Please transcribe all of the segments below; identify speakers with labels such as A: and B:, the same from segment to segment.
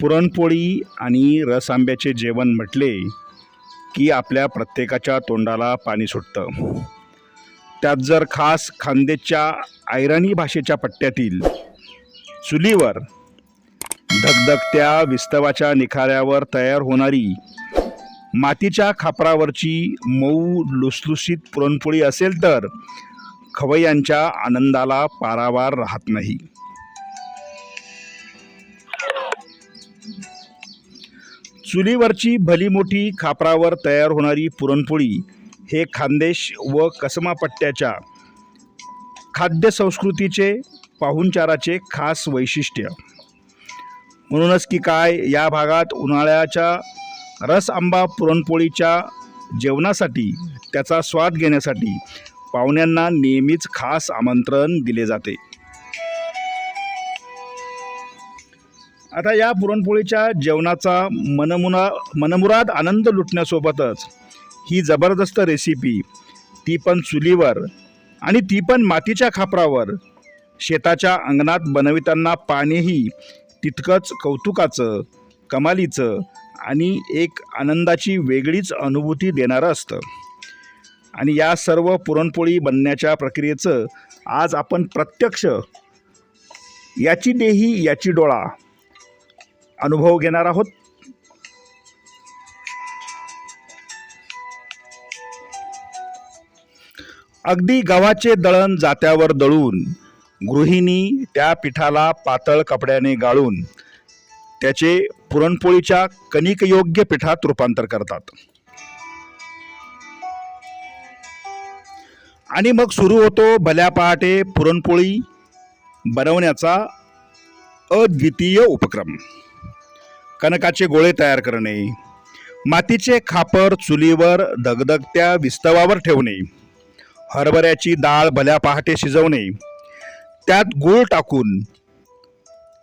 A: पुरणपोळी आणि रस आंब्याचे जेवण म्हटले की आपल्या प्रत्येकाच्या तोंडाला पाणी सुटतं. त्यात जर खास खानदेशच्या आयराणी भाषेच्या पट्ट्यातील चुलीवर धगधगत्या विस्तवाच्या निखाऱ्यावर तयार होणारी मातीच्या खापरावरची मऊ लुसलुसीत पुरणपोळी असेल तर खवय्यांच्या आनंदाला पारावार राहत नाही. चुलीवरची भली मोठी खापरावर तयार होणारी पुरणपोळी हे खानदेश व कसमापट्ट्याच्या खाद्य संस्कृतीचे पाहुणचाराचे खास वैशिष्ट्य. म्हणूनच की काय या भागात उन्हाळ्याच्या रस आंबा पुरणपोळीच्या जेवणासाठी त्याचा स्वाद घेण्यासाठी पाहुण्यांना नेहमीच खास आमंत्रण दिले जाते. आता या पुरणपोळीच्या जेवणाचा मनमुना मनमुराद आनंद लुटण्यासोबतच ही जबरदस्त रेसिपी ती पण चुलीवर आणि ती पण मातीच्या खापरावर. शेताच्या अंगणात बनविताना पाणीही तितकंच कौतुकाचं कमालीचं आणि एक आनंदाची वेगळीच अनुभूती देणारं असतं. आणि या सर्व पुरणपोळी बनण्याच्या प्रक्रियेचं आज आपण प्रत्यक्ष याची देही याची डोळा अनुभव घेणार आहोत. अगदी गव्हाचे दळण जात्यावर दळून गृहिणी त्या पिठाला पातळ कपड्याने गाळून त्याचे पुरणपोळीच्या कणिकयोग्य पिठात रूपांतर करतात. आणि मग सुरू होतो भल्या पहाटे पुरणपोळी बनवण्याचा अद्वितीय उपक्रम. कणकाचे गोळे तयार करणे मातीचे खापर चुलीवर दगदगत्या विस्तवावर ठेवणे हरभऱ्याची डाळ भल्या पहाटे शिजवणे त्यात गूळ टाकून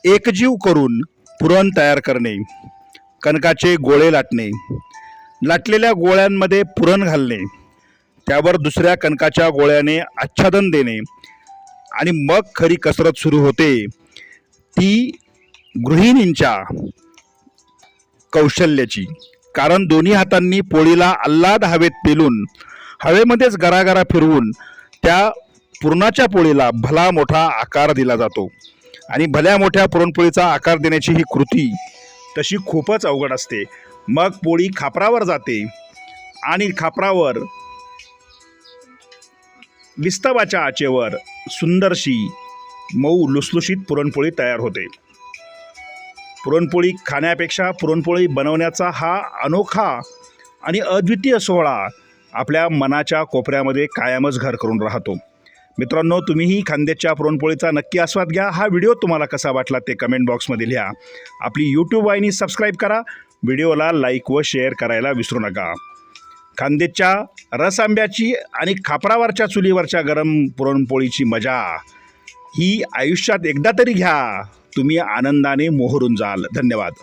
A: एकजीव करून पुरण तयार करणे कणकाचे गोळे लाटणे लाटलेल्या गोळ्यांमध्ये पुरण घालणे त्यावर दुसऱ्या कणकाच्या गोळ्याने आच्छादन देणे आणि मग खरी कसरत सुरू होते. ती गृहिणींच्या कौशल्याची. कारण दोन्ही हातांनी पोळीला आल्हाद हवेत पेलून हवेमध्येच गरागरा फिरवून त्या पुरणाच्या पोळीला भला मोठा आकार दिला जातो. आणि भल्या मोठ्या पुरणपोळीचा आकार देण्याची ही कृती तशी खूपच अवघड असते. मग पोळी खापरावर जाते आणि खापरावर विस्तवाच्या आचेवर सुंदरशी मऊ लुसलुशीत पुरणपोळी तयार होते. पुरणपोळी खाण्यापेक्षा पुरणपोळी बनवण्याचा हा अनोखा आणि अद्वितीय सोहळा आपल्या मनाच्या कोपऱ्यामध्ये कायमच घर करून राहतो. मित्रांनो तुम्हीही खांद्याच्या पुरणपोळीचा नक्की आस्वाद घ्या. हा व्हिडिओ तुम्हाला कसा वाटला ते कमेंट बॉक्समध्ये लिहा. आपली यूट्यूब वाहिनी सबस्क्राईब करा. व्हिडिओला लाईक व शेअर करायला विसरू नका. खांदेच्या रस आंब्याची आणि खापरावरच्या चुलीवरच्या गरम पुरणपोळीची मजा ही आयुष्यात एकदा तरी घ्या. तुम्ही आनंदाने मोहरून जाल. धन्यवाद.